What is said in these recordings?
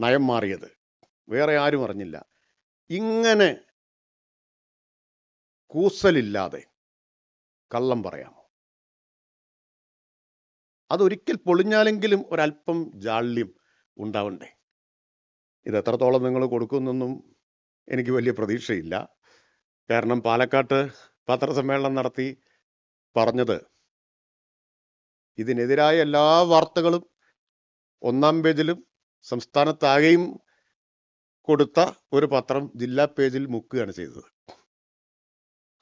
നയം മാറിയത്. വേറെ ആരും അറിഞ്ഞില്ല. ഇങ്ങനെ കൂസലില്ലാതെ കള്ളം പറയാമോ? അതൊരിക്കൽ പൊളിഞ്ഞാലെങ്കിലും ഒരല്പം ജാള്യം ഉണ്ടാവണ്ടേ? ഇത് എത്രത്തോളം നിങ്ങൾ കൊടുക്കുമെന്നൊന്നും എനിക്ക് വലിയ പ്രതീക്ഷയില്ല. കാരണം പാലക്കാട്ട് പത്രസമ്മേളനം നടത്തി പറഞ്ഞത് ഇതിനെതിരായ എല്ലാ വാർത്തകളും ഒന്നാം പേജിലും സംസ്ഥാനത്താകെയും കൊടുത്ത ഒരു പത്രം ജില്ലാ പേജിൽ മുക്കുകയാണ് ചെയ്തത്.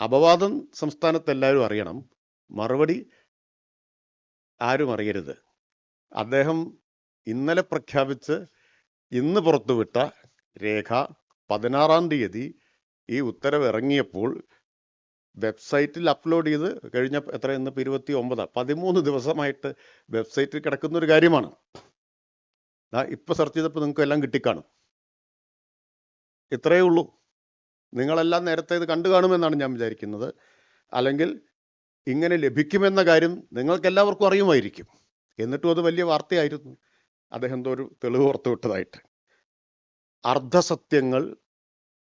അപവാദം സംസ്ഥാനത്ത് എല്ലാവരും അറിയണം. മറുപടി ആരും അറിയരുത്. അദ്ദേഹം ഇന്നലെ പ്രഖ്യാപിച്ച് ഇന്ന് പുറത്തുവിട്ട രേഖ പതിനാറാം തീയതി ഈ ഉത്തരവ് ഇറങ്ങിയപ്പോൾ വെബ്സൈറ്റിൽ അപ്ലോഡ് ചെയ്ത് കഴിഞ്ഞ എത്ര ഇന്ന് ഇരുപത്തി ഒമ്പത് പതിമൂന്ന് ദിവസമായിട്ട് വെബ്സൈറ്റിൽ കിടക്കുന്ന ഒരു കാര്യമാണ്. ദാ ഇപ്പൊ സെർച്ച് ചെയ്തപ്പോൾ നിങ്ങൾക്ക് എല്ലാം കിട്ടിക്കാണും. ഇത്രയേ ഉള്ളൂ. നിങ്ങളെല്ലാം നേരത്തെ ഇത് കണ്ടു കാണുമെന്നാണ് ഞാൻ വിചാരിക്കുന്നത്. അല്ലെങ്കിൽ ഇങ്ങനെ ലഭിക്കുമെന്ന കാര്യം നിങ്ങൾക്കെല്ലാവർക്കും അറിയുമായിരിക്കും. എന്നിട്ടും അത് വലിയ വാർത്തയായിരുന്നു. അദ്ദേഹം എന്തോ ഒരു തെളിവ് പുറത്തുവിട്ടതായിട്ട് അർദ്ധസത്യങ്ങൾ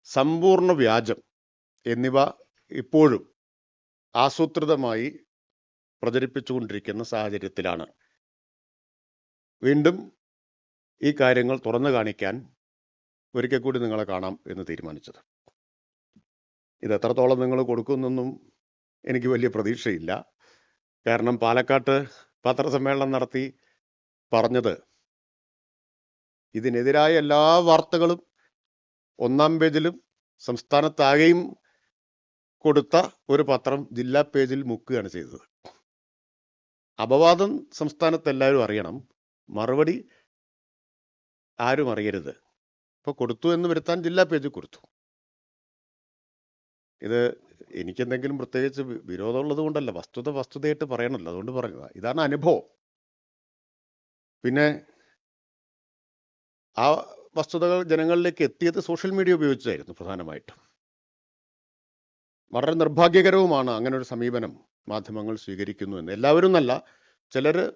സമ്പൂർണ വ്യാജം എന്നിവ ഇപ്പോഴും ആസൂത്രിതമായി പ്രചരിപ്പിച്ചുകൊണ്ടിരിക്കുന്ന സാഹചര്യത്തിലാണ്. വീണ്ടും ഈ കാര്യങ്ങൾ തുറന്നു കാണിക്കാൻ ഒരിക്കൽ കൂടി നിങ്ങളെ കാണാം എന്ന് തീരുമാനിച്ചത്. ഇത് എത്രത്തോളം നിങ്ങൾ കൊടുക്കുമെന്നൊന്നും എനിക്ക് വലിയ പ്രതീക്ഷയില്ല. കാരണം പാലക്കാട്ട് പത്രസമ്മേളനം നടത്തി പറഞ്ഞത് ഇതിനെതിരായ എല്ലാ വാർത്തകളും ഒന്നാം പേജിലും സംസ്ഥാനത്താകെയും കൊടുത്ത ഒരു പത്രം ജില്ലാ പേജിൽ മുക്കുകയാണ് ചെയ്തത്. അപവാദം സംസ്ഥാനത്ത് എല്ലാവരും അറിയണം. മറുപടി ആരും അറിയരുത്. ഇപ്പോൾ കൊടുത്തു എന്ന് വരുത്താൻ ജില്ലാ പേജിൽ കൊടുത്തു. ഇത് എനിക്കെന്തെങ്കിലും പ്രത്യേകിച്ച് വിരോധമുള്ളത് കൊണ്ടല്ല. വസ്തുത വസ്തുതയായിട്ട് പറയണല്ലോ. അതുകൊണ്ട് പറയുക ഇതാണ് അനുഭവം. പിന്നെ ആ വസ്തുതകൾ ജനങ്ങളിലേക്ക് എത്തിയത് സോഷ്യൽ മീഡിയ ഉപയോഗിച്ചായിരുന്നു പ്രധാനമായിട്ടും. വളരെ നിർഭാഗ്യകരവുമാണ് അങ്ങനെ ഒരു സമീപനം മാധ്യമങ്ങൾ സ്വീകരിക്കുന്നു എന്ന്. എല്ലാവരും എന്നല്ല ചിലർ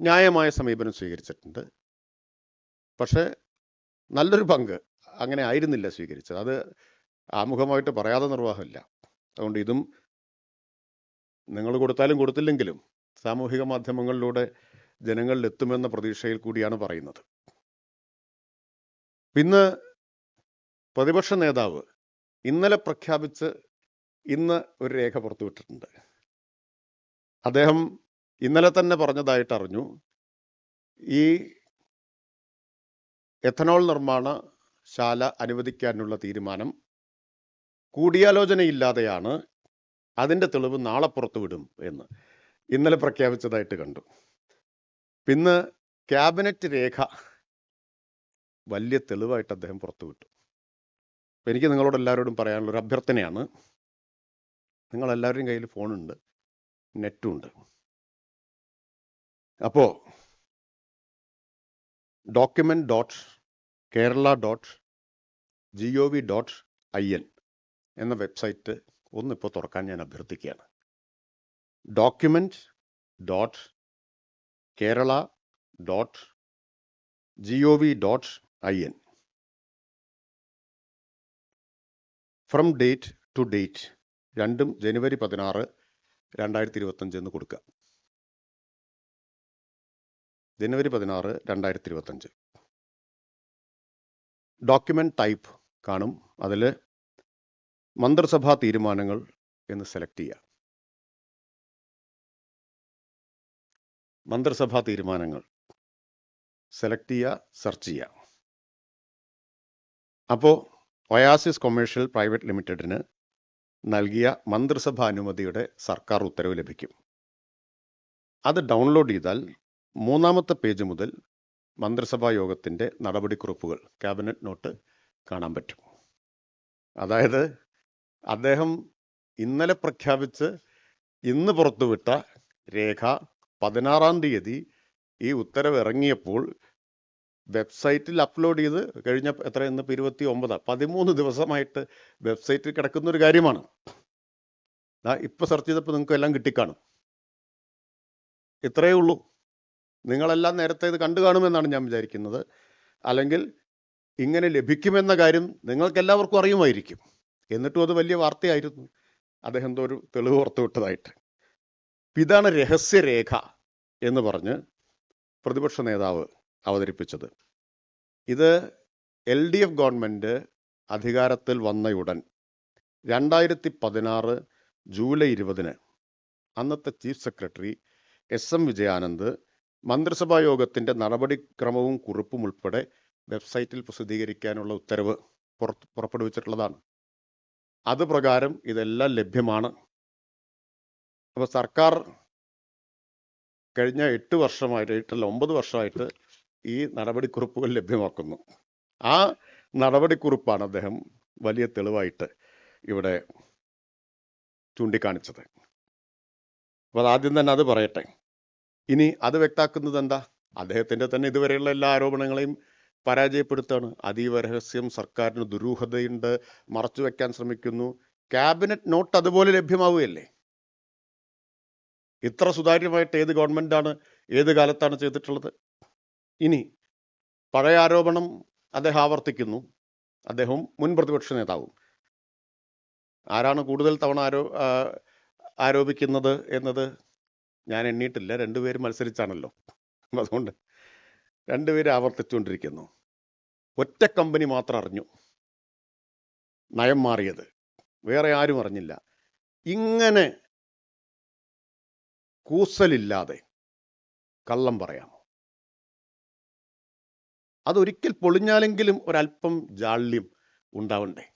ന്യായമായ സമീപനം സ്വീകരിച്ചിട്ടുണ്ട്. പക്ഷേ നല്ലൊരു പങ്ക് അങ്ങനെ ആയിരുന്നില്ല സ്വീകരിച്ചത്. അത് ആമുഖമായിട്ട് പറയാതെ നിർവാഹമില്ല. അതുകൊണ്ട് ഇതും നിങ്ങൾ കൊടുത്താലും കൊടുത്തില്ലെങ്കിലും സാമൂഹിക മാധ്യമങ്ങളിലൂടെ ജനങ്ങളിൽ എത്തുമെന്ന പ്രതീക്ഷയിൽ കൂടിയാണ് പറയുന്നത്. ഇന്ന് പ്രതിപക്ഷ നേതാവ് ഇന്നലെ പ്രഖ്യാപിച്ച് ഇന്ന് ഒരു രേഖ പുറത്തുവിട്ടിട്ടുണ്ട് അദ്ദേഹം ഇന്നലെ തന്നെ പറഞ്ഞതായിട്ട് അറിഞ്ഞു. ഈ എഥനോൾ നിർമ്മാണ ശാല അനുവദിക്കാനുള്ള തീരുമാനം. കൂടിയാലോചനയില്ലാതെയാണ് അതിന്റെ തെളിവ് നാളെ പുറത്തുവിടും എന്ന് ഇന്നലെ പ്രഖ്യാപിച്ചതായിട്ട് കണ്ടു. പിന്നെ ക്യാബിനറ്റ് രേഖ വലിയ തെളിവായിട്ട് അദ്ദേഹം പുറത്തുവിട്ടു. എനിക്ക് നിങ്ങളോട് എല്ലാവരോടും പറയാനുള്ള ഒരു അഭ്യർത്ഥനയാണ്. നിങ്ങളെല്ലാവരുടെയും കയ്യിൽ ഫോണുണ്ട് നെറ്റും ഉണ്ട് അപ്പോ document dot Kerala dot G O V dot I N എന്ന വെബ്സൈറ്റ് ഒന്നിപ്പോൾ തുറക്കാൻ ഞാൻ അഭ്യർത്ഥിക്കുകയാണ്. Document dot Kerala dot G O V dot I N from date to date രണ്ടും ജനുവരി പതിനാറ് രണ്ടായിരത്തി ഇരുപത്തഞ്ച് എന്ന് കൊടുക്കുക. ജനുവരി പതിനാറ് രണ്ടായിരത്തി ഇരുപത്തഞ്ച് ഡോക്യുമെന്റ് ടൈപ്പ് കാണും. അതിൽ മന്ത്രിസഭാ തീരുമാനങ്ങൾ എന്ന് സെലക്ട് ചെയ്യുക മന്ത്രിസഭാ തീരുമാനങ്ങൾ. സെലക്ട് ചെയ്യുക സെർച്ച് ചെയ്യുക. അപ്പോൾ ഒയാസിസ് കൊമേഴ്ഷ്യൽ പ്രൈവറ്റ് ലിമിറ്റഡിന് നൽകിയ മന്ത്രിസഭാ അനുമതിയുടെ സർക്കാർ ഉത്തരവ് ലഭിക്കും. അത് ഡൗൺലോഡ് ചെയ്താൽ മൂന്നാമത്തെ പേജ് മുതൽ മന്ത്രിസഭാ യോഗത്തിന്റെ നടപടിക്കുറിപ്പുകൾ ക്യാബിനറ്റ് നോട്ട് കാണാൻ പറ്റും. അതായത് അദ്ദേഹം ഇന്നലെ പ്രഖ്യാപിച്ച് ഇന്ന് പുറത്തുവിട്ട രേഖ പതിനാറാം തീയതി ഈ ഉത്തരവ് ഇറങ്ങിയപ്പോൾ വെബ്സൈറ്റിൽ അപ്ലോഡ് ചെയ്ത് കഴിഞ്ഞ എത്ര ഇന്ന്? ഇരുപത്തി ഒമ്പത് പതിമൂന്ന് ദിവസമായിട്ട് വെബ്സൈറ്റിൽ കിടക്കുന്ന ഒരു കാര്യമാണ്. ദാ ഇപ്പൊ സെർച്ച് ചെയ്തപ്പോൾ നിങ്ങൾക്ക് എല്ലാം കിട്ടിക്കാണും. ഇത്രയേ ഉള്ളൂ. നിങ്ങളെല്ലാം നേരത്തെ ഇത് കണ്ടു കാണുമെന്നാണ് ഞാൻ വിചാരിക്കുന്നത്. അല്ലെങ്കിൽ ഇങ്ങനെ ലഭിക്കുമെന്ന കാര്യം നിങ്ങൾക്കെല്ലാവർക്കും അറിയുമായിരിക്കും. എന്നിട്ടും അത് വലിയ വാർത്തയായിരുന്നു. അദ്ദേഹം എന്തോ ഒരു തെളിവ് പുറത്തുവിട്ടതായിട്ട് ഇതാണ് രഹസ്യരേഖ എന്ന് പറഞ്ഞ് പ്രതിപക്ഷ നേതാവ് അവതരിപ്പിച്ചത്. ഇത് എൽ ഡി എഫ് ഗവൺമെന്റ് അധികാരത്തിൽ വന്നയുടൻ രണ്ടായിരത്തി പതിനാറ് ജൂലൈ ഇരുപതിന് അന്നത്തെ chief secretary S M Vijayanand മന്ത്രിസഭാ യോഗത്തിന്റെ നടപടിക്രമവും കുറിപ്പും ഉൾപ്പെടെ വെബ്സൈറ്റിൽ പ്രസിദ്ധീകരിക്കാനുള്ള ഉത്തരവ് പുറത്ത് പുറപ്പെടുവിച്ചിട്ടുള്ളതാണ്. അത് പ്രകാരം ഇതെല്ലാം ലഭ്യമാണ്. അപ്പോൾ സർക്കാർ കഴിഞ്ഞ എട്ട് വർഷമായിട്ട് എട്ടല്ല ഒമ്പത് വർഷമായിട്ട് ഈ നടപടിക്കുറിപ്പുകൾ ലഭ്യമാക്കുന്നു. ആ നടപടിക്കുറിപ്പാണ് അദ്ദേഹം വലിയ തെളിവായിട്ട് ഇവിടെ ചൂണ്ടിക്കാണിച്ചത്. അപ്പോൾ ആദ്യം തന്നെ അത് പറയട്ടെ. ഇനി അത് വ്യക്താക്കുന്നത് എന്താ? അദ്ദേഹത്തിന്റെ തന്നെ ഇതുവരെയുള്ള എല്ലാ ആരോപണങ്ങളെയും പരാജയപ്പെടുത്താണ്. അതീവ രഹസ്യം സർക്കാരിന് ദുരൂഹതയുണ്ട് മറച്ചു വെക്കാൻ ശ്രമിക്കുന്നു. ക്യാബിനറ്റ് നോട്ട് അതുപോലെ ലഭ്യമാവുകയല്ലേ? ഇത്ര സുതാര്യമായിട്ട് ഏത് ഗവൺമെന്റാണ് ഏത് കാലത്താണ് ചെയ്തിട്ടുള്ളത്? ഇനി പഴയ ആരോപണം അദ്ദേഹം ആവർത്തിക്കുന്നു. അദ്ദേഹം മുൻ പ്രതിപക്ഷ നേതാവും. ആരാണ് കൂടുതൽ തവണ ആരോ ആരോപിക്കുന്നത് എന്നത് ഞാൻ എണ്ണിയിട്ടില്ല രണ്ടുപേര് മത്സരിച്ചാണല്ലോ. അതുകൊണ്ട് രണ്ടുപേരും ആവർത്തിച്ചുകൊണ്ടിരിക്കുന്നു. ഒറ്റ കമ്പനി മാത്രം അറിഞ്ഞു. നയം മാറിയത്. വേറെ ആരും അറിഞ്ഞില്ല. ഇങ്ങനെ കൂസലില്ലാതെ കള്ളം പറയാമോ? അതൊരിക്കൽ പൊളിഞ്ഞാലെങ്കിലും ഒരല്പം ജാള്യം ഉണ്ടാവണ്ടേ?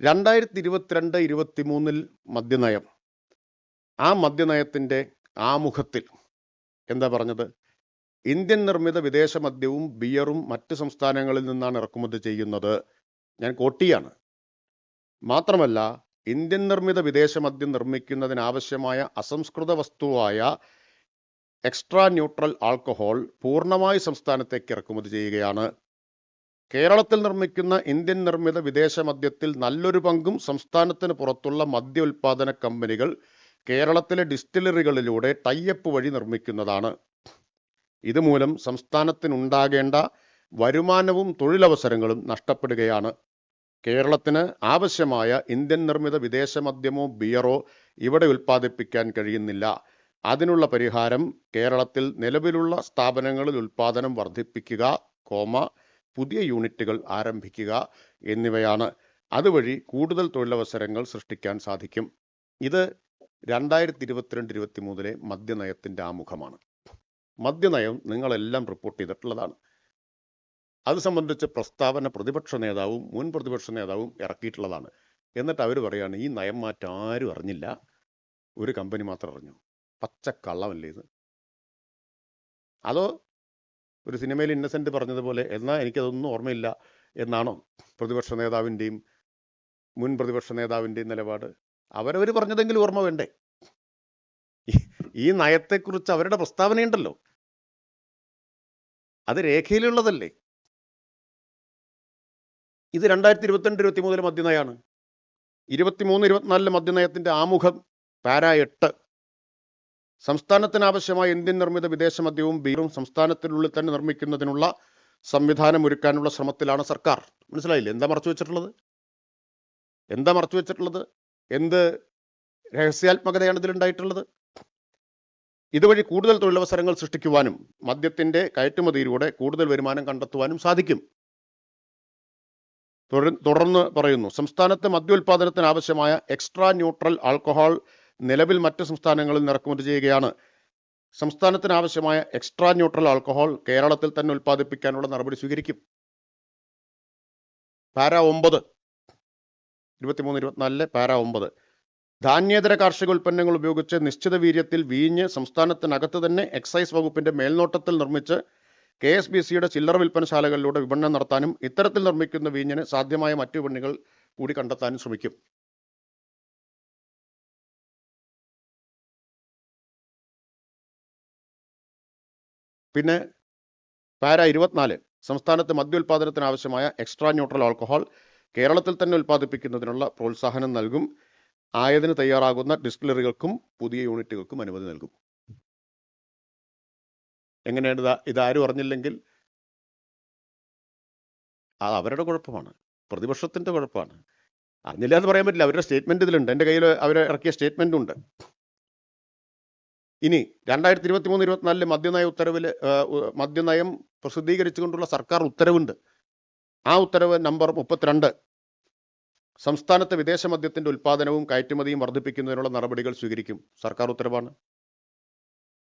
രണ്ടായിരത്തി ഇരുപത്തിരണ്ട് ഇരുപത്തിമൂന്നിൽ മദ്യനയം ആ മദ്യനയത്തിന്റെ ആമുഖത്തിൽ എന്താ പറഞ്ഞത്? ഇന്ത്യൻ നിർമ്മിത വിദേശ മദ്യവും ബിയറും മറ്റ് സംസ്ഥാനങ്ങളിൽ നിന്നാണ് ഇറക്കുമതി ചെയ്യുന്നത്. ഞാൻ കോട്ടിയാണ് മാത്രമല്ല ഇന്ത്യൻ നിർമ്മിത വിദേശ മദ്യം നിർമ്മിക്കുന്നതിനാവശ്യമായ അസംസ്കൃത വസ്തുവായ എക്സ്ട്രാ ന്യൂട്രൽ ആൽക്കഹോൾ പൂർണമായി സംസ്ഥാനത്തേക്ക് ഇറക്കുമതി ചെയ്യുകയാണ്. കേരളത്തിൽ നിർമ്മിക്കുന്ന ഇന്ത്യൻ നിർമ്മിത വിദേശ മദ്യത്തിൽ നല്ലൊരു പങ്കും സംസ്ഥാനത്തിന് പുറത്തുള്ള മദ്യ ഉൽപാദന കമ്പനികൾ കേരളത്തിലെ ഡിസ്റ്റിലറികളിലൂടെ ടൈയപ്പ് വഴി നിർമ്മിക്കുന്നതാണ്. ഇതുമൂലം സംസ്ഥാനത്തിനുണ്ടാകേണ്ട വരുമാനവും തൊഴിലവസരങ്ങളും നഷ്ടപ്പെടുകയാണ്. കേരളത്തിന് ആവശ്യമായ ഇന്ത്യൻ നിർമ്മിത വിദേശ മദ്യമോ ബിയറോ ഇവിടെ ഉൽപ്പാദിപ്പിക്കാൻ കഴിയുന്നില്ല. അതിനുള്ള പരിഹാരം കേരളത്തിൽ നിലവിലുള്ള സ്ഥാപനങ്ങളിൽ ഉൽപ്പാദനം വർദ്ധിപ്പിക്കുക കോമ പുതിയ യൂണിറ്റുകൾ ആരംഭിക്കുക എന്നിവയാണ്. അതുവഴി കൂടുതൽ തൊഴിലവസരങ്ങൾ സൃഷ്ടിക്കാൻ സാധിക്കും. ഇത് രണ്ടായിരത്തി ഇരുപത്തിരണ്ട് ഇരുപത്തി മൂന്നിലെ മദ്യനയത്തിന്റെ ആമുഖമാണ്. മദ്യനയം നിങ്ങളെല്ലാം റിപ്പോർട്ട് ചെയ്തിട്ടുള്ളതാണ്. അത് സംബന്ധിച്ച് പ്രസ്താവന പ്രതിപക്ഷ നേതാവും മുൻ പ്രതിപക്ഷ നേതാവും ഇറക്കിയിട്ടുള്ളതാണ്. എന്നിട്ട് അവർ പറയാണ് ഈ നയം മാറ്റം ആരും അറിഞ്ഞില്ല. ഒരു കമ്പനി മാത്രം അറിഞ്ഞു? പച്ചക്കള്ളമല്ലേ ഇത്? അതോ ഒരു സിനിമയിൽ ഇന്നസെന്റ് പറഞ്ഞതുപോലെ എന്നാൽ എനിക്കതൊന്നും ഓർമ്മയില്ല എന്നാണോ പ്രതിപക്ഷ നേതാവിന്റെയും മുൻ പ്രതിപക്ഷ നേതാവിന്റെയും നിലപാട്? അവരവർ പറഞ്ഞതെങ്കിലും ഓർമ്മ വേണ്ടേ? ഈ- നയത്തെക്കുറിച്ച് അവരുടെ പ്രസ്താവനയുണ്ടല്ലോ. അത് രേഖയിലുള്ളതല്ലേ? ഇത് രണ്ടായിരത്തി ഇരുപത്തിരണ്ട് ഇരുപത്തി മൂന്നിലെ മദ്യനയാണ് ഇരുപത്തിമൂന്ന് ഇരുപത്തിനാലിലെ മദ്യനയത്തിന്റെ ആമുഖം പാര എട്ട് സംസ്ഥാനത്തിനാവശ്യമായ ഇന്ത്യൻ നിർമ്മിത വിദേശ മദ്യവും ബീറും സംസ്ഥാനത്തിനുള്ളിൽ തന്നെ നിർമ്മിക്കുന്നതിനുള്ള സംവിധാനം ഒരുക്കാനുള്ള ശ്രമത്തിലാണ് സർക്കാർ. മനസ്സിലായില്ലേ? എന്താ മറച്ചു വെച്ചിട്ടുള്ളത് എന്താ മറച്ചു വെച്ചിട്ടുള്ളത് എന്ത് രഹസ്യാത്മകതയാണ് ഇതിലുണ്ടായിട്ടുള്ളത് ഇതുവഴി കൂടുതൽ തൊഴിലവസരങ്ങൾ സൃഷ്ടിക്കുവാനും മദ്യത്തിന്റെ കയറ്റുമതിയിലൂടെ കൂടുതൽ വരുമാനം കണ്ടെത്തുവാനും സാധിക്കും. തുടർന്ന് പറയുന്നു സംസ്ഥാനത്ത് മദ്യോൽപാദനത്തിന് ആവശ്യമായ എക്സ്ട്രാ ന്യൂട്രൽ ആൽക്കഹോൾ നിലവിൽ മറ്റ് സംസ്ഥാനങ്ങളിൽ നിറക്കുമതി ചെയ്യുകയാണ്. സംസ്ഥാനത്തിന് ആവശ്യമായ എക്സ്ട്രാ ന്യൂട്രൽ ആൽക്കഹോൾ കേരളത്തിൽ തന്നെ ഉൽപ്പാദിപ്പിക്കാനുള്ള നടപടി സ്വീകരിക്കും. പാര ഒമ്പത്. ഇരുപത്തിമൂന്ന് ഇരുപത്തിനാലിലെ പാര ഒമ്പത്. ധാന്യേതര കാർഷിക ഉൽപ്പന്നങ്ങൾ ഉപയോഗിച്ച് നിശ്ചിത വീര്യത്തിൽ വീഞ്ഞ് സംസ്ഥാനത്തിനകത്ത് തന്നെ എക്സൈസ് വകുപ്പിന്റെ മേൽനോട്ടത്തിൽ നിർമ്മിച്ച് കെ എസ് ബി സിയുടെ ചില്ലറ വിൽപ്പനശാലകളിലൂടെ വിപണനം നടത്താനും ഇത്തരത്തിൽ നിർമ്മിക്കുന്ന വീഞ്ഞിന് സാധ്യമായ മറ്റു വിപണികൾ കൂടി കണ്ടെത്താനും ശ്രമിക്കും. പിന്നെ പാര ഇരുപത്തിനാല്. സംസ്ഥാനത്ത് മദ്യ ഉൽപ്പാദനത്തിന് ആവശ്യമായ എക്സ്ട്രാ ന്യൂട്രൽ ആൽക്കഹോൾ കേരളത്തിൽ തന്നെ ഉൽപ്പാദിപ്പിക്കുന്നതിനുള്ള പ്രോത്സാഹനം നൽകും. ആയതിന് തയ്യാറാകുന്ന ഡിസ്റ്റിലറികൾക്കും പുതിയ യൂണിറ്റുകൾക്കും അനുമതി നൽകും. എങ്ങനെയാണ് ഇത് ഇതാരും അറിഞ്ഞില്ലെങ്കിൽ അത് അവരുടെ കുഴപ്പമാണ്. പ്രതിപക്ഷത്തിന്റെ കുഴപ്പമാണ്. അറിഞ്ഞില്ല എന്ന് പറയാൻ പറ്റില്ല. അവരുടെ സ്റ്റേറ്റ്മെന്റ് ഇതിലുണ്ട്. എന്റെ കയ്യിൽ അവർ ഇറക്കിയ സ്റ്റേറ്റ്മെന്റ് ഉണ്ട്. ഇനി രണ്ടായിരത്തി ഇരുപത്തി മൂന്ന് ഇരുപത്തിനാലിൽ മദ്യനയ ഉത്തരവിൽ മദ്യനയം പ്രസിദ്ധീകരിച്ചുകൊണ്ടുള്ള സർക്കാർ ഉത്തരവുണ്ട്. ആ ഉത്തരവ് നമ്പർ മുപ്പത്തിരണ്ട്. സംസ്ഥാനത്തെ വിദേശ മദ്യത്തിന്റെ ഉൽപ്പാദനവും കയറ്റുമതിയും വർദ്ധിപ്പിക്കുന്നതിനുള്ള നടപടികൾ സ്വീകരിക്കും. സർക്കാർ ഉത്തരവാണ്.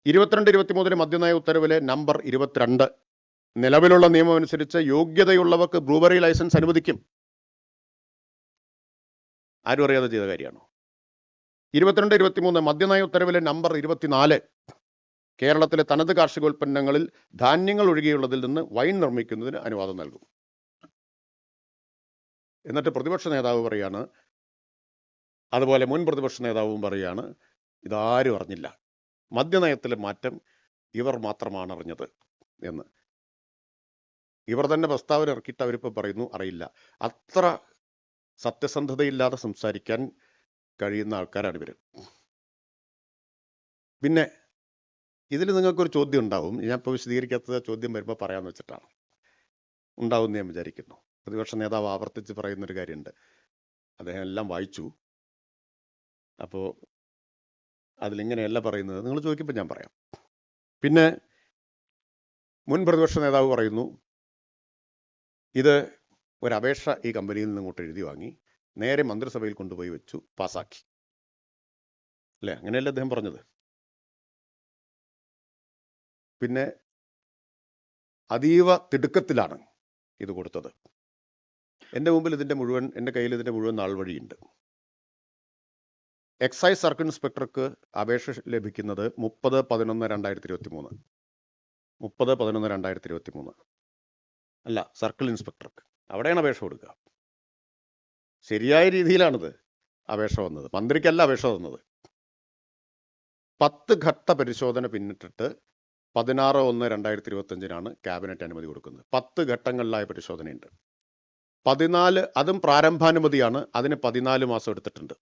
ഇരുപത്തിരണ്ട് ഇരുപത്തിമൂന്നിന് മദ്യനയ ഉത്തരവിലെ നമ്പർ ഇരുപത്തിരണ്ട്. നിലവിലുള്ള നിയമം അനുസരിച്ച് യോഗ്യതയുള്ളവർക്ക് ബ്രൂവറി ലൈസൻസ് അനുവദിക്കും. ആരും അറിയാതെ ചെയ്ത കാര്യമാണോ? ഇരുപത്തിരണ്ട് ഇരുപത്തിമൂന്ന് മദ്യനയ ഉത്തരവിലെ നമ്പർ ഇരുപത്തിനാല്. കേരളത്തിലെ തനത് കാർഷികോൽപ്പന്നങ്ങളിൽ ധാന്യങ്ങൾ ഒഴികെയുള്ളതിൽ നിന്ന് വൈൻ നിർമ്മിക്കുന്നതിന് അനുവാദം നൽകും. എന്നിട്ട് പ്രതിപക്ഷ നേതാവ് പറയാണ്. അതുപോലെ മുൻ പ്രതിപക്ഷ നേതാവും പറയാണ് ഇതാരും അറിഞ്ഞില്ല. മദ്യനയത്തിലെ മാറ്റം ഇവർ മാത്രമാണ് അറിഞ്ഞത് എന്ന്. ഇവർ തന്നെ പ്രസ്താവന ഇറക്കിയിട്ട് അവരിപ്പോൾ പറയുന്നു അറിയില്ല. അത്ര സത്യസന്ധതയില്ലാതെ സംസാരിക്കാൻ കഴിയുന്ന ആൾക്കാരാണ് ഇവർ പിന്നെ ഇതിൽ നിങ്ങൾക്കൊരു ചോദ്യം ഉണ്ടാവും. ഞാൻ ഇപ്പോൾ വിശദീകരിക്കാത്ത ചോദ്യം വരുമ്പോൾ പറയാമെന്ന് വെച്ചിട്ടാണ്. ഉണ്ടാവും എന്ന് ഞാൻ വിചാരിക്കുന്നു. പ്രതിപക്ഷ നേതാവ് ആവർത്തിച്ച് പറയുന്നൊരു കാര്യമുണ്ട് അദ്ദേഹം എല്ലാം വായിച്ചു. അപ്പോൾ അതിലിങ്ങനെയല്ല പറയുന്നത്. നിങ്ങൾ ചോദിക്കുമ്പോൾ ഞാൻ പറയാം. പിന്നെ മുൻ പ്രതിപക്ഷ നേതാവ് പറയുന്നു ഇത് ഒരപേക്ഷ ഈ കമ്പനിയിൽ നിന്ന് ഇങ്ങോട്ട് എഴുതി വാങ്ങി നേരെ മന്ത്രിസഭയിൽ കൊണ്ടുപോയി വെച്ചു പാസാക്കി. അല്ലേ? അങ്ങനെയല്ലേ അദ്ദേഹം പറഞ്ഞത്? പിന്നെ അതീവ തിടുക്കത്തിലാണ് ഇത് കൊടുത്തത്. എന്റെ മുമ്പിൽ ഇതിന്റെ മുഴുവൻ എന്റെ കയ്യിൽ ഇതിന്റെ മുഴുവൻ നാൾ വഴിയുണ്ട്. എക്സൈസ് സർക്കിൾ ഇൻസ്പെക്ടർക്ക് അപേക്ഷ ലഭിക്കുന്നത് മുപ്പത് പതിനൊന്ന് രണ്ടായിരത്തി ഇരുപത്തി മൂന്ന് മുപ്പത് പതിനൊന്ന് രണ്ടായിരത്തി ഇരുപത്തി മൂന്ന് അല്ല സർക്കിൾ ഇൻസ്പെക്ടർക്ക് അവിടെയാണ് അപേക്ഷ കൊടുക്കുക. ശരിയായ രീതിയിലാണിത് അപേക്ഷ വന്നത്. മന്ത്രിക്കല്ല അപേക്ഷ വന്നത്. പത്ത് ഘട്ട പരിശോധന പിന്നിട്ടിട്ട് പതിനാറ് ഒന്ന് രണ്ടായിരത്തി ഇരുപത്തഞ്ചിനാണ് ക്യാബിനറ്റ് അനുമതി കൊടുക്കുന്നത്. പത്ത് ഘട്ടങ്ങളിലായ പരിശോധനയുണ്ട്. പതിനാല് അതും പ്രാരംഭാനുമതിയാണ്. അതിന് പതിനാല് മാസം എടുത്തിട്ടുണ്ട്.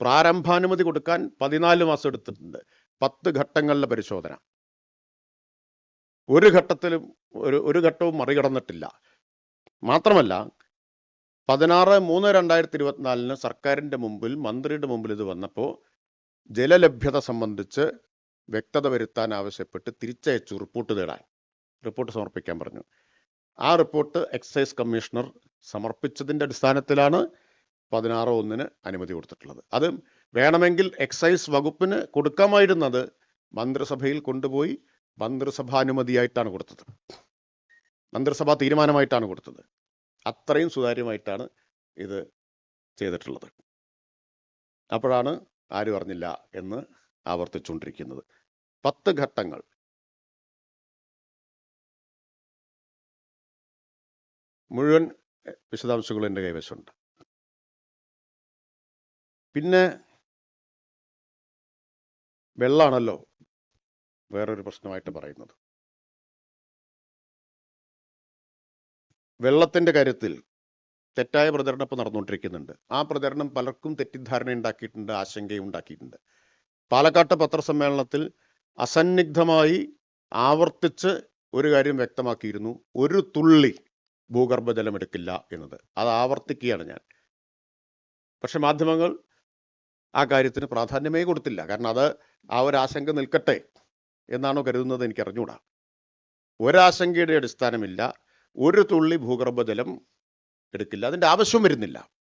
പ്രാരംഭാനുമതി കൊടുക്കാൻ പതിനാല് മാസം എടുത്തിട്ടുണ്ട്. പത്ത് ഘട്ടങ്ങളിലെ പരിശോധന. ഒരു ഘട്ടത്തിലും ഒരു ഒരു ഘട്ടവും മറികടന്നിട്ടില്ല. മാത്രമല്ല പതിനാറ് മൂന്ന് രണ്ടായിരത്തി ഇരുപത്തിനാലിന് സർക്കാരിന്റെ മുമ്പിൽ മന്ത്രിയുടെ മുമ്പിൽ ഇത് വന്നപ്പോൾ ജലലഭ്യത സംബന്ധിച്ച് വ്യക്തത വരുത്താൻ ആവശ്യപ്പെട്ട് തിരിച്ചയച്ചു റിപ്പോർട്ട് തേടാൻ. റിപ്പോർട്ട് സമർപ്പിക്കാൻ പറഞ്ഞു. ആ റിപ്പോർട്ട് എക്സൈസ് കമ്മീഷണർ സമർപ്പിച്ചതിന്റെ അടിസ്ഥാനത്തിലാണ് പതിനാറ് ഒന്നിന് അനുമതി കൊടുത്തിട്ടുള്ളത്. അത് വേണമെങ്കിൽ എക്സൈസ് വകുപ്പിന് കൊടുക്കാമായിരുന്നത് മന്ത്രിസഭയിൽ കൊണ്ടുപോയി മന്ത്രിസഭാനുമതിയായിട്ടാണ് കൊടുത്തത്. മന്ത്രിസഭാ തീരുമാനമായിട്ടാണ് കൊടുത്തത്. അത്രയും സുതാര്യമായിട്ടാണ് ഇത് ചെയ്തിട്ടുള്ളത്. അപ്പോഴാണ് ആരും അറിഞ്ഞില്ല എന്ന് ആവർത്തിച്ചുകൊണ്ടിരിക്കുന്നത്. പത്ത് ഘട്ടങ്ങൾ മുഴുവൻ വിശദാംശങ്ങളും എന്റെ കൈവശമുണ്ട്. പിന്നെ വെള്ളമാണല്ലോ വേറൊരു പ്രശ്നമായിട്ട് പറയുന്നത്. വെള്ളത്തിന്റെ കാര്യത്തിൽ തെറ്റായ പ്രചരണം ഇപ്പോൾ നടന്നുകൊണ്ടിരിക്കുന്നുണ്ട്. ആ പ്രചരണം പലർക്കും തെറ്റിദ്ധാരണ ഉണ്ടാക്കിയിട്ടുണ്ട് ആശങ്കയും ഉണ്ടാക്കിയിട്ടുണ്ട്. പാലക്കാട്ട് പത്രസമ്മേളനത്തിൽ അസന്നിഗ്ധമായി ആവർത്തിച്ച് ഒരു കാര്യം വ്യക്തമാക്കിയിരുന്നു. ഒരു തുള്ളി ഭൂഗർഭജലം എടുക്കില്ല എന്നത്. അത് ആവർത്തിക്കുകയാണ് ഞാൻ. പക്ഷെ മാധ്യമങ്ങൾ ആ കാര്യത്തിന് പ്രാധാന്യമേ കൊടുത്തില്ല. കാരണം അത് ആ ഒരു ആശങ്ക നിൽക്കട്ടെ എന്നാണോ കരുതുന്നത് എനിക്ക് അറിഞ്ഞുകൂടാ ഒരാശങ്കയുടെ അടിസ്ഥാനമില്ല. ഒരു തുള്ളി ഭൂഗർഭജലം എടുക്കില്ല. അതിന്റെ ആവശ്യം വരുന്നില്ല.